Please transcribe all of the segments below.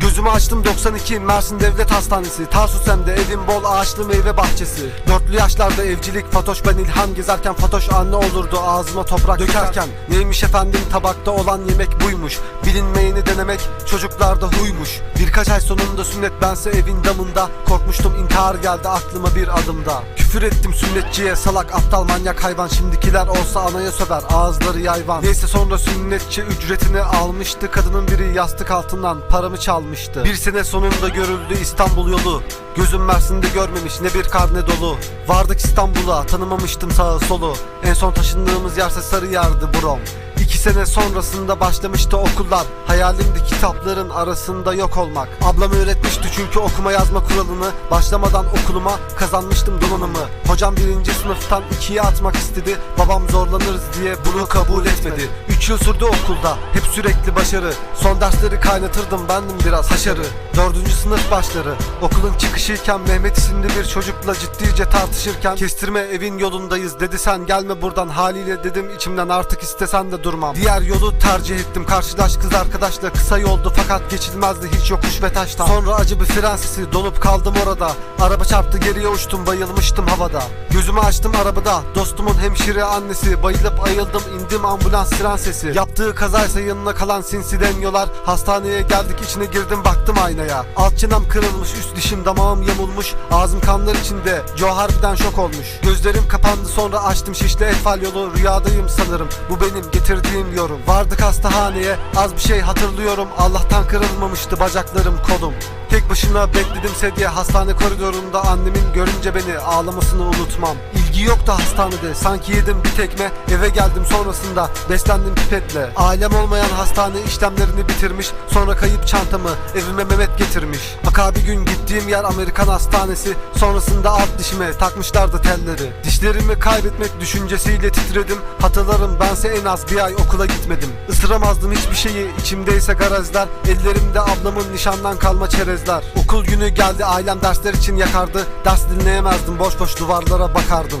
Gözümü açtım 92 Mersin Devlet Hastanesi. Tarsus Sem'de evim bol ağaçlı meyve bahçesi. Dörtlü yaşlarda evcilik Fatoş ben ilham gezerken Fatoş anne olurdu ağzıma toprak dökerken. Neymiş efendim tabakta olan yemek buymuş. Bilinmeyeni denemek çocuklarda huymuş. Birkaç ay sonunda sünnet bense evin damında. Korkmuştum intihar geldi aklıma bir adımda Küfür ettim sünnetçiye. Salak aptal manyak hayvan. Şimdikiler olsa anaya söver. Ağızları yayvan. Neyse sonra sünnetçi ücretini almıştı. Kadının biri yastık altından paramı çalmıştı. Bir sene sonunda görüldü İstanbul yolu. Gözüm Mersin'de görmemiş ne bir kar ne dolu. Vardık İstanbul'a tanımamıştım sağı solu. En son taşındığımız yerse Sarıyer'di Brom İki sene sonrasında başlamıştı okullar. Hayalimdi kitapların arasında yok olmak. Ablam öğretmişti çünkü okuma yazma kuralını. Başlamadan okuluma kazanmıştım donanımı Hocam birinci sınıftan ikiye atmak istedi. Babam zorlanırız diye bunu kabul etmedi. Üç yıl sürdü okulda. Hep sürekli başarı. Son dersleri kaynatırdım bendim biraz haşarı Dördüncü sınıf başları. Okulun çıkışıyken Mehmet isimli bir çocukla ciddice tartışırken Kestirme evin yolundayız. dedi. Sen gelme buradan Haliyle. dedim. İçimden artık istesen de durmam. Diğer yolu tercih ettim. Karşılaş kız arkadaşla Kısa yoldu. Fakat geçilmezdi. Hiç yokuş ve taştan. Sonra acı bir fren sesi donup kaldım orada. Araba çarptı geriye uçtum. Bayılmıştım havada. Gözümü açtım arabada. Dostumun hemşire annesi. Bayılıp ayıldım. İndim ambulans siren sesi Yaptığı kazaysa yanına kalan sinsi denyolar Hastaneye geldik içine girdim baktım aynaya Alt çenem kırılmış üst dişim damağım yamulmuş. Ağzım kanlar içinde Joe şok olmuş. Gözlerim kapandı sonra açtım şişli etfal yolu Rüyadayım sanırım bu benim getirdiğim yorum. Vardık hastahaneye az bir şey hatırlıyorum. Allah'tan kırılmamıştı bacaklarım kolum Tek başına bekledim sedye hastane koridorunda Annemin görünce beni ağlamasını unutmam İlgi yoktu hastanede. Sanki yedim bir tekme Eve geldim sonrasında beslendim pipetle. Ailem olmayan hastane işlemlerini bitirmiş Sonra kayıp çantamı evime Mehmet getirmiş. Akabi gün gittiğim yer Amerikan hastanesi Sonrasında alt dişime takmışlardı telleri. Dişlerimi kaybetmek düşüncesiyle titredim Hatırlarım bense en az bir ay okula gitmedim. Isıramazdım hiçbir şeyi içimdeyse garajlar Ellerimde ablamın nişandan kalma çerezler. Okul günü geldi ailem dersler için yakardı Ders dinleyemezdim boş boş duvarlara bakardım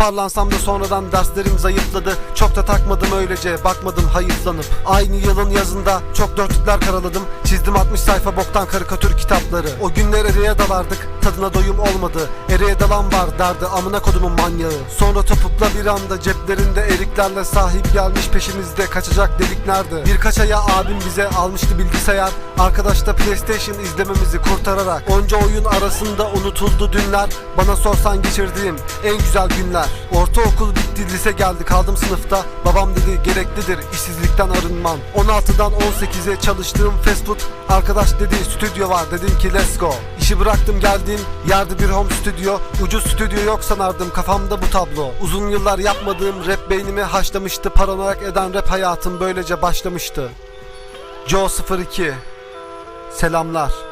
Toparlansam da sonradan derslerim zayıfladı. Çok da takmadım öylece bakmadım hayıflanıp. Aynı yılın yazında çok dörtlükler karaladım. Çizdim 60 sayfa boktan karikatür kitapları. O günler ereye dalardık tadına doyum olmadı. Ereye dalan var derdi amına kodumun manyağı. Sonra topukla bir anda ceplerinde eriklerle sahip gelmiş peşimizde kaçacak delik nerede? Birkaç aya abim bize almıştı bilgisayar. Arkadaşta PlayStation izlememizi kurtararak. Onca oyun arasında unutuldu dünler. Bana sorsan geçirdiğim en güzel günler Ortaokul bitti lise geldi kaldım sınıfta. Babam dedi gereklidir işsizlikten arınman. 16'dan 18'e çalıştığım fast food Arkadaş dedi stüdyo var. Dedim ki let's go. İşi bıraktım geldiğim yerde bir home stüdyo Ucuz stüdyo yok sanardım. Kafamda bu tablo. Uzun yıllar yapmadığım rap beynimi haşlamıştı. Paranoyak eden rap hayatım böylece başlamıştı. Joe 02 Selamlar